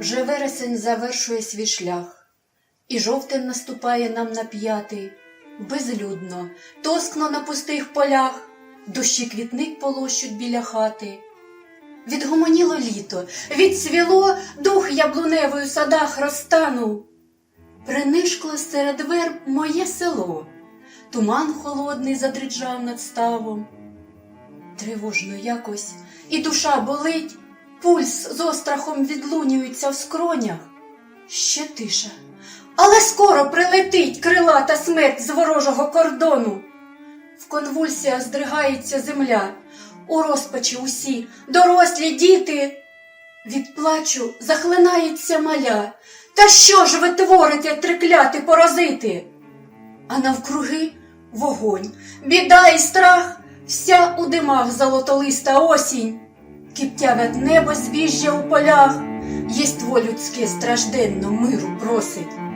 Вже вересень завершує свій шлях, і жовтень наступає нам на п'ятий, безлюдно, тоскно на пустих полях, дощі квітник полощуть біля хати. Відгомоніло літо, відцвіло, дух яблуневий у садах розтанув. Принишкло серед верб моє село, туман холодний задриджав над ставом. Тривожно якось, і душа болить, пульс з острахом відлунюється в скронях. Ще тиша, але скоро прилетить крилата смерть з ворожого кордону. В конвульсіях здригається земля, у розпачі усі, дорослі діти. Від плачу захлинається маля. Та що ж ви творите, трикляти паразити? А навкруги вогонь, біда і страх, вся у димах золотолиста осінь. Киптяве небо збіжжя у полях, єство людське стражденно миру просить.